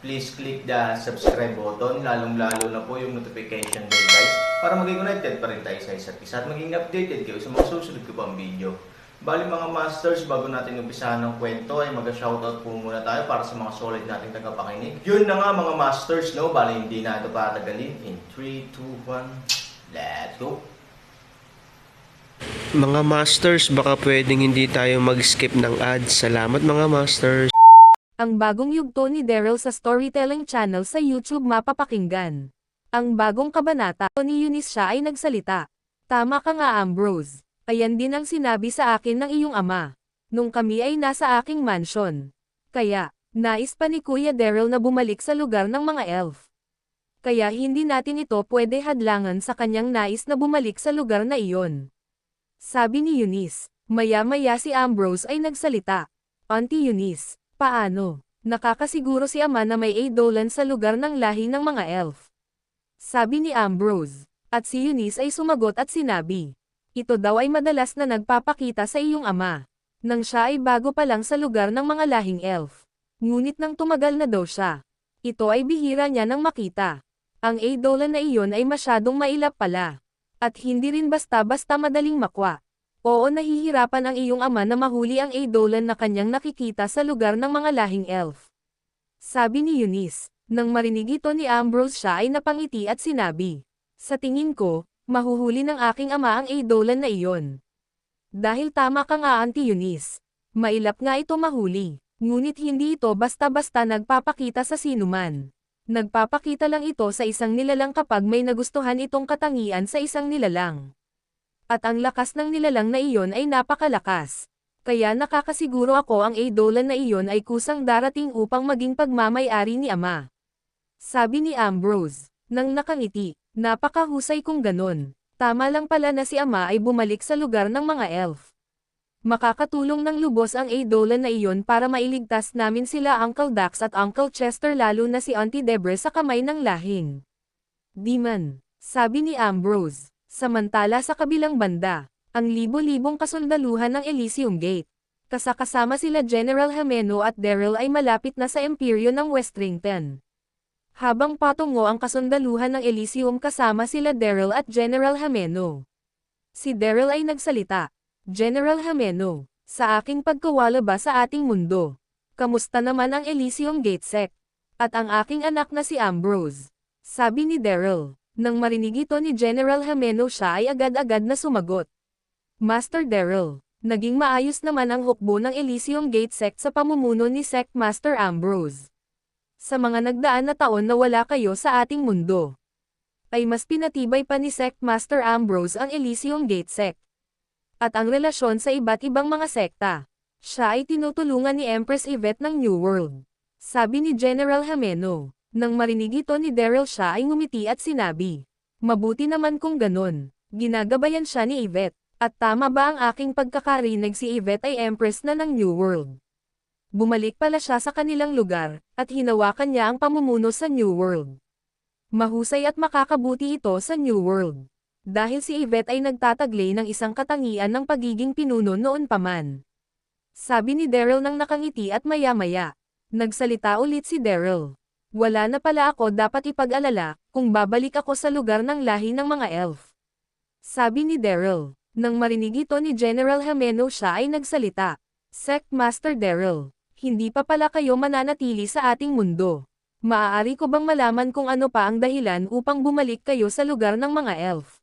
please click the subscribe button, lalong-lalo na po yung notification bell guys, para maging connected pa rin tayo sa isa't isa at maging updated kayo sa mga susunod ko pang video. Bali mga masters, bago natin umpisahan ng kwento ay mag-shoutout po muna tayo para sa mga solid nating tagapakinig. Yun na nga mga masters, no? Bali hindi na ito patagalin. In 3, 2, 1, let's go! Mga masters, baka pwedeng hindi tayo mag-skip ng ads. Salamat mga masters. Ang bagong yugto ni Daryl sa storytelling channel sa YouTube mapapakinggan. Ang bagong kabanata ni Eunice siya ay nagsalita. Tama ka nga Ambrose. Ayan din ang sinabi sa akin ng iyong ama. Nung kami ay nasa aking mansion. Kaya, nais pa ni Kuya Daryl na bumalik sa lugar ng mga elf. Kaya hindi natin ito pwede hadlangan sa kanyang nais na bumalik sa lugar na iyon. Sabi ni Eunice. Maya-maya si Ambrose ay nagsalita. Auntie Eunice, paano? Nakakasiguro si ama na may Edolan sa lugar ng lahi ng mga elf. Sabi ni Ambrose. At si Eunice ay sumagot at sinabi. Ito daw ay madalas na nagpapakita sa iyong ama. Nang siya ay bago pa lang sa lugar ng mga lahing elf. Ngunit nang tumagal na daw siya. Ito ay bihira niya nang makita. Ang Edolan na iyon ay masyadong mailap pala. At hindi rin basta-basta madaling makwa. Oo nahihirapan ang iyong ama na mahuli ang Edolan na kanyang nakikita sa lugar ng mga lahing elf. Sabi ni Eunice, nang marinig ito ni Ambrose siya ay napangiti at sinabi, Sa tingin ko, mahuhuli ng aking ama ang Edolan na iyon. Dahil tama ka nga Auntie Eunice. Mailap nga ito mahuli, ngunit hindi ito basta-basta nagpapakita sa sinuman. Nagpapakita lang ito sa isang nilalang kapag may nagustuhan itong katangian sa isang nilalang. At ang lakas ng nilalang na iyon ay napakalakas. Kaya nakakasiguro ako ang Edolan na iyon ay kusang darating upang maging pagmamayari ni Ama. Sabi ni Ambrose, nang nakangiti, napakahusay kung ganon. Tama lang pala na si Ama ay bumalik sa lugar ng mga elf. Makakatulong ng lubos ang Edolan na iyon para mailigtas namin sila Uncle Dax at Uncle Chester lalo na si Auntie Debre sa kamay ng lahing. Demon, sabi ni Ambrose. Samantala sa kabilang banda, ang libo-libong kasundaluhan ng Elysium Gate. Kasakasama sila General Hameno at Daryl ay malapit na sa imperyo ng Westrington. Habang patungo ang kasundaluhan ng Elysium kasama sila Daryl at General Hameno. Si Daryl ay nagsalita. General Hameno, sa aking pagkawala ba sa ating mundo? Kamusta naman ang Elysium Gate Sect? At ang aking anak na si Ambrose? Sabi ni Daryl. Nang marinig ito ni General Hameno siya ay agad-agad na sumagot. Master Daryl, naging maayos naman ang hukbo ng Elysium Gate Sect sa pamumuno ni Sect Master Ambrose. Sa mga nagdaan na taon na wala kayo sa ating mundo, ay mas pinatibay pa ni Sect Master Ambrose ang Elysium Gate Sect at ang relasyon sa iba't ibang mga sekta. Siya ay tinutulungan ni Empress Yvette ng New World. Sabi ni General Hameno. Nang marinig ito ni Daryl siya ay ngumiti at sinabi. Mabuti naman kung ganon. Ginagabayan siya ni Yvette. At tama ba ang aking pagkakarinig si Yvette ay Empress na ng New World? Bumalik pala siya sa kanilang lugar, at hinawakan niya ang pamumuno sa New World. Mahusay at makakabuti ito sa New World dahil si Yvette ay nagtataglay ng isang katangian ng pagiging pinuno noon pa man. Sabi ni Daryl nang nakangiti at maya-maya. Nagsalita ulit si Daryl. Wala na pala ako dapat ipag-alala, kung babalik ako sa lugar ng lahi ng mga elf. Sabi ni Daryl. Nang marinig ito ni General Hameno siya ay nagsalita. Sect Master Daryl, hindi pa pala kayo mananatili sa ating mundo. Maaari ko bang malaman kung ano pa ang dahilan upang bumalik kayo sa lugar ng mga elf?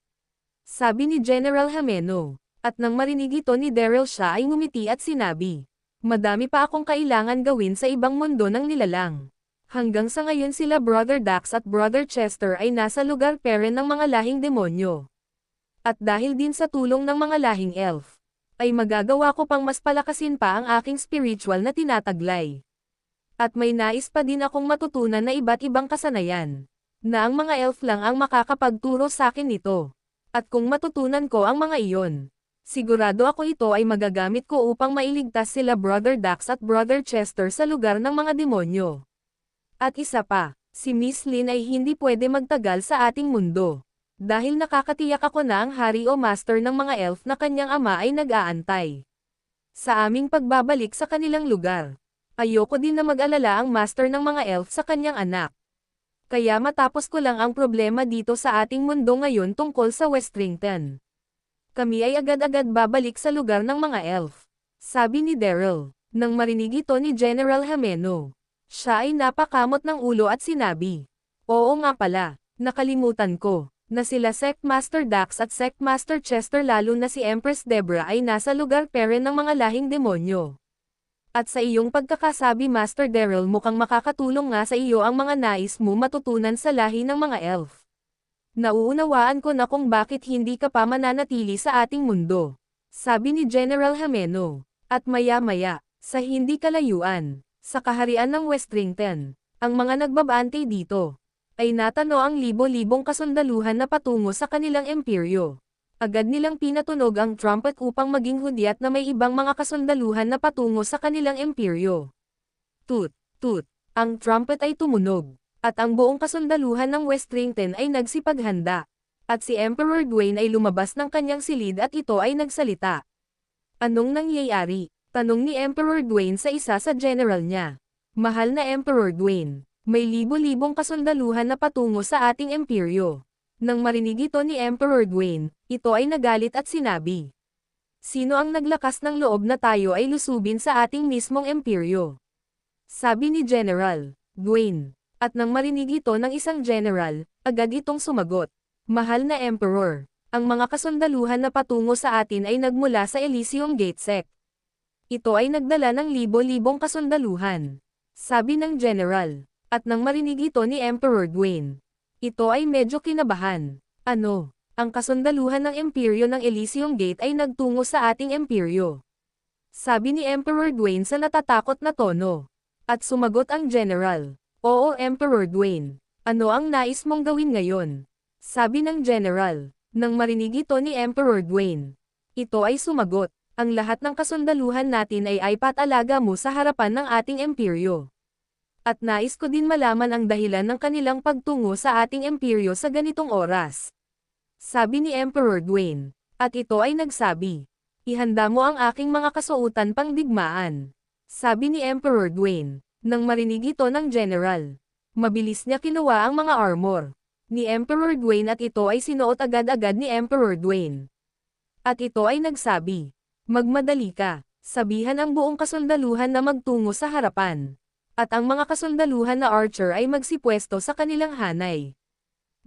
Sabi ni General Hameno. At nang marinig ito ni Daryl siya ay ngumiti at sinabi. Madami pa akong kailangan gawin sa ibang mundo ng nilalang. Hanggang sa ngayon sila Brother Dax at Brother Chester ay nasa lugar peren ng mga lahing demonyo. At dahil din sa tulong ng mga lahing elf, ay magagawa ko pang mas palakasin pa ang aking spiritual na tinataglay. At may nais pa din akong matutunan na iba't ibang kasanayan. Na ang mga elf lang ang makakapagturo sa akin nito. At kung matutunan ko ang mga iyon, sigurado ako ito ay magagamit ko upang mailigtas sila Brother Dax at Brother Chester sa lugar ng mga demonyo. At isa pa, si Miss Lin ay hindi pwede magtagal sa ating mundo. Dahil nakakatiyak ako na ang hari o master ng mga elf na kanyang ama ay nag-aantay. Sa aming pagbabalik sa kanilang lugar, ayoko din na mag-alala ang master ng mga elf sa kanyang anak. Kaya matapos ko lang ang problema dito sa ating mundo ngayon tungkol sa Westrington. Kami ay agad-agad babalik sa lugar ng mga elf. Sabi ni Daryl, nang marinig ito ni General Hameno. Siya ay napakamot ng ulo at sinabi, Oo nga pala, nakalimutan ko, na sila Sectmaster Dax at Sectmaster Chester lalo na si Empress Debra ay nasa lugar pere ng mga lahing demonyo. At sa iyong pagkakasabi Master Daryl mukhang makakatulong nga sa iyo ang mga nais mo matutunan sa lahi ng mga elf. Nauunawaan ko na kung bakit hindi ka pa mananatili sa ating mundo. Sabi ni General Hameno. At maya-maya, sa hindi kalayuan, sa kaharian ng Westrington, ang mga nagbabante dito, ay natano ang libo-libong kasundaluhan na patungo sa kanilang imperyo. Agad nilang pinatunog ang trumpet upang maging hudyat na may ibang mga kasundaluhan na patungo sa kanilang imperyo. Tut, tut, ang trumpet ay tumunog, at ang buong kasundaluhan ng Westrington ay nagsipaghanda. At si Emperor Dwayne ay lumabas ng kanyang silid at ito ay nagsalita. Anong nangyayari? Tanong ni Emperor Dwayne sa isa sa general niya. Mahal na Emperor Dwayne, may libo-libong kasundaluhan na patungo sa ating imperyo. Nang marinig ito ni Emperor Dwayne, ito ay nagalit at sinabi. Sino ang naglakas ng loob na tayo ay lusubin sa ating mismong imperyo? Sabi ni General Dwayne. At nang marinig ito ng isang general, agad itong sumagot. Mahal na Emperor, ang mga kasundaluhan na patungo sa atin ay nagmula sa Elysium Gate Sect. Ito ay nagdala ng libo-libong kasundaluhan. Sabi ng general. At nang marinig ito ni Emperor Dwayne. Ito ay medyo kinabahan. Ano? Ang kasundaluhan ng imperyo ng Elysium Gate ay nagtungo sa ating imperyo. Sabi ni Emperor Dwayne sa natatakot na tono. At sumagot ang general. Oo Emperor Dwayne. Ano ang nais mong gawin ngayon? Sabi ng general. Nang marinig ito ni Emperor Dwayne. Ito ay sumagot. Ang lahat ng kasundaluhan natin ay aipatalaga mo sa harapan ng ating imperyo. At nais ko din malaman ang dahilan ng kanilang pagtungo sa ating imperyo sa ganitong oras. Sabi ni Emperor Dwayne. At ito ay nagsabi. Ihanda mo ang aking mga kasuotan pang digmaan. Sabi ni Emperor Dwayne. Nang marinig ito ng general. Mabilis niya kinuha ang mga armor. Ni Emperor Dwayne at ito ay sinuot agad-agad ni Emperor Dwayne. At ito ay nagsabi. Magmadali ka. Sabihan ang buong kasundaluhan na magtungo sa harapan. At ang mga kasundaluhan na archer ay magsipwesto sa kanilang hanay.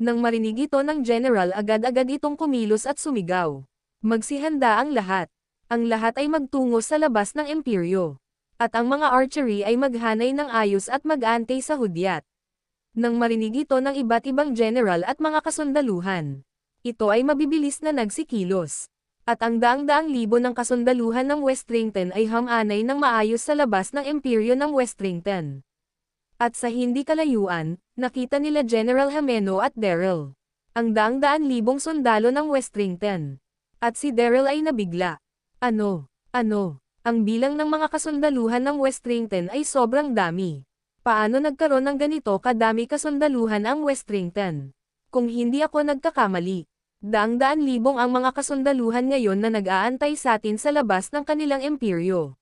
Nang marinig ito ng general agad-agad itong kumilos at sumigaw. Magsihanda ang lahat. Ang lahat ay magtungo sa labas ng imperyo. At ang mga archery ay maghanay ng ayos at mag-ante sa hudyat. Nang marinig ito ng iba't ibang general at mga kasundaluhan. Ito ay mabibilis na nagsikilos. At ang daang-daang libo ng kasundaluhan ng Westrington ay hamanay ng maayos sa labas ng imperyo ng Westrington. At sa hindi kalayuan, nakita nila General Hameno at Daryl. Ang daang-daan libong sundalo ng Westrington. At si Daryl ay nabigla. Ano? Ano? Ang bilang ng mga kasundaluhan ng Westrington ay sobrang dami. Paano nagkaroon ng ganito kadami kasundaluhan ang Westrington? Kung hindi ako nagkakamali, Daang-daan libong ang mga kasundaluhan ngayon na nag-aantay sa atin sa labas ng kanilang imperyo.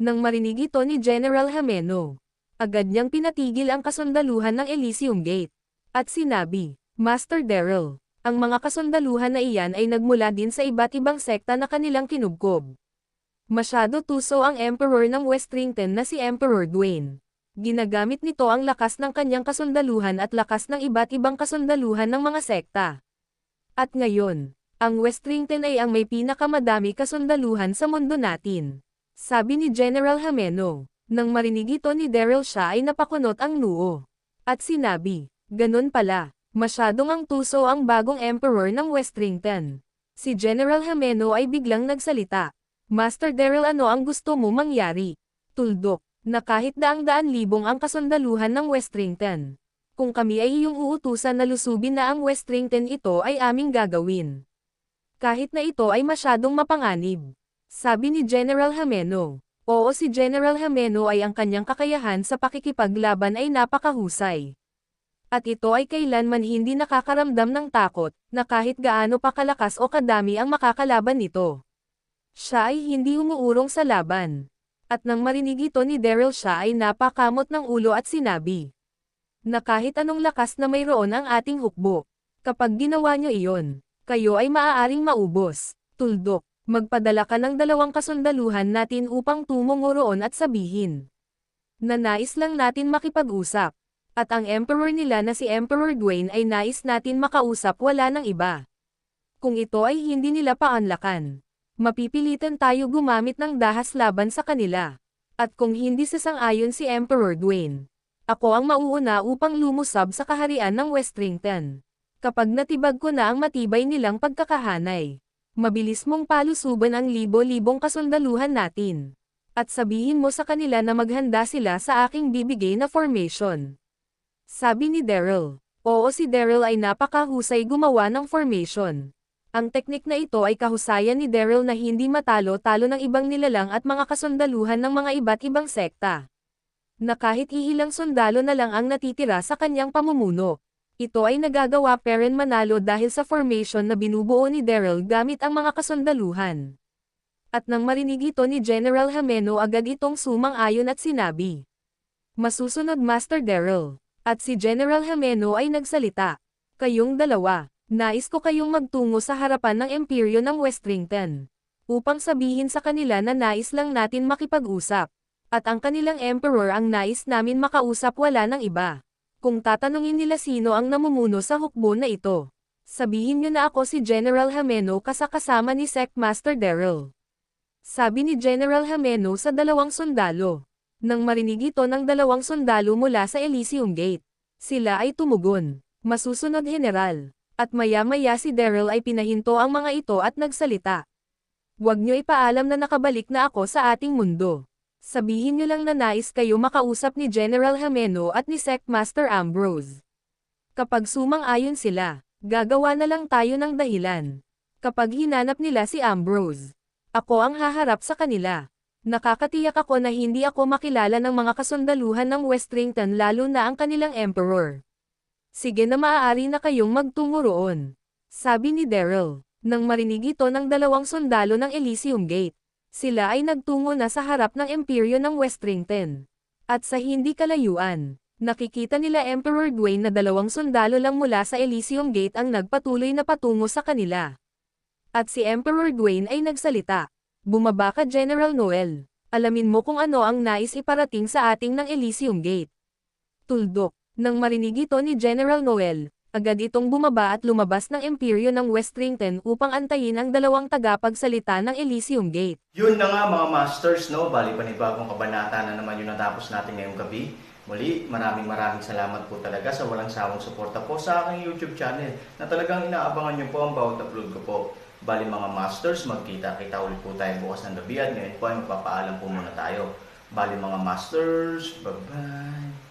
Nang marinig ito ni General Hameno, agad niyang pinatigil ang kasundaluhan ng Elysium Gate. At sinabi, Master Daryl, ang mga kasundaluhan na iyan ay nagmula din sa iba't ibang sekta na kanilang kinubkob. Masyado tuso ang Emperor ng Westrington na si Emperor Dwayne. Ginagamit nito ang lakas ng kanyang kasundaluhan at lakas ng iba't ibang kasundaluhan ng mga sekta. At ngayon, ang Westrington ay ang may pinakamadami kasundaluhan sa mundo natin. Sabi ni General Hameno. Nang marinig ito ni Daryl siya ay napakunot ang noo. At sinabi, ganun pala, masyadong ang tuso ang bagong emperor ng Westrington. Si General Hameno ay biglang nagsalita. Master Daryl ano ang gusto mo mangyari? Tuldok, na kahit daang-daan libong ang kasundaluhan ng Westrington. Kung kami ay iyong uutusan na lusubin na ang Westrington ito ay aming gagawin. Kahit na ito ay masyadong mapanganib. Sabi ni General Hameno. Oo si General Hameno ay ang kanyang kakayahan sa pakikipaglaban ay napakahusay. At ito ay kailanman hindi nakakaramdam ng takot, na kahit gaano pa kalakas o kadami ang makakalaban nito. Siya ay hindi umuurong sa laban. At nang marinig ito ni Daryl siya ay napakamot ng ulo at sinabi. Na kahit anong lakas na mayroon ang ating hukbo. Kapag ginawa niyo iyon, kayo ay maaaring maubos. Tuldok, magpadala ka ng dalawang kasundaluhan natin upang tumungo roon at sabihin. Na nais lang natin makipag-usap. At ang emperor nila na si Emperor Dwayne ay nais natin makausap wala ng iba. Kung ito ay hindi nila paanlakan, mapipilitan tayo gumamit ng dahas laban sa kanila. At kung hindi sasang-ayon si Emperor Dwayne, ako ang mauuna upang lumusab sa kaharian ng Westrington. Kapag natibag ko na ang matibay nilang pagkakahanay, mabilis mong palusuban ang libo-libong kasundaluhan natin. At sabihin mo sa kanila na maghanda sila sa aking bibigay na formation. Sabi ni Daryl. Oo si Daryl ay napakahusay gumawa ng formation. Ang teknik na ito ay kahusayan ni Daryl na hindi matalo-talo ng ibang nilalang at mga kasundaluhan ng mga iba't ibang sekta. Na kahit iilang sundalo na lang ang natitira sa kanyang pamumuno. Ito ay nagagawa peren manalo dahil sa formation na binubuo ni Daryl gamit ang mga kasundaluhan. At nang marinig ito ni General Hameno agad itong sumang-ayon at sinabi. Masusunod Master Daryl. At si General Hameno ay nagsalita. Kayong dalawa, nais ko kayong magtungo sa harapan ng imperyo ng Westrington. Upang sabihin sa kanila na nais lang natin makipag-usap. At ang kanilang emperor ang nais namin makausap wala ng iba. Kung tatanungin nila sino ang namumuno sa hukbo na ito. Sabihin nyo na ako si General Hameno kasakasama ni Sec Master Daryl. Sabi ni General Hameno sa dalawang sundalo. Nang marinig ito ng dalawang sundalo mula sa Elysium Gate, sila ay tumugon. Masusunod general. At maya-maya si Daryl ay pinahinto ang mga ito at nagsalita. Huwag nyo ipaalam na nakabalik na ako sa ating mundo. Sabihin nyo lang na nais kayo makausap ni General Hameno at ni Sec Master Ambrose. Kapag sumang-ayon sila, gagawa na lang tayo ng dahilan. Kapag hinanap nila si Ambrose, ako ang haharap sa kanila. Nakakatiyak ako na hindi ako makilala ng mga kasundaluhan ng Westrington lalo na ang kanilang emperor. Sige na maaari na kayong magtungo roon. Sabi ni Daryl, nang marinig ito ng dalawang sundalo ng Elysium Gate. Sila ay nagtungo na sa harap ng imperyo ng Westrington. At sa hindi kalayuan, nakikita nila Emperor Dwayne na dalawang sundalo lang mula sa Elysium Gate ang nagpatuloy na patungo sa kanila. At si Emperor Dwayne ay nagsalita. Bumaba ka General Noel. Alamin mo kung ano ang nais iparating sa ating ng Elysium Gate. Tuldok. Nang marinig ito ni General Noel, agad itong bumaba at lumabas ng imperyo ng Westrington upang antayin ang dalawang tagapagsalita ng Elysium Gate. Yun na nga mga masters, no? Bali panibagong kabanata na naman yung natapos natin ngayong gabi. Muli, maraming maraming salamat po talaga sa walang sawang suporta po sa aking YouTube channel na talagang inaabangan nyo po ang bawat upload ko po. Bali mga masters, magkita-kita ulit po tayo bukas ng gabi at ngayon po ay magpapaalam po muna tayo. Bali mga masters, bye-bye!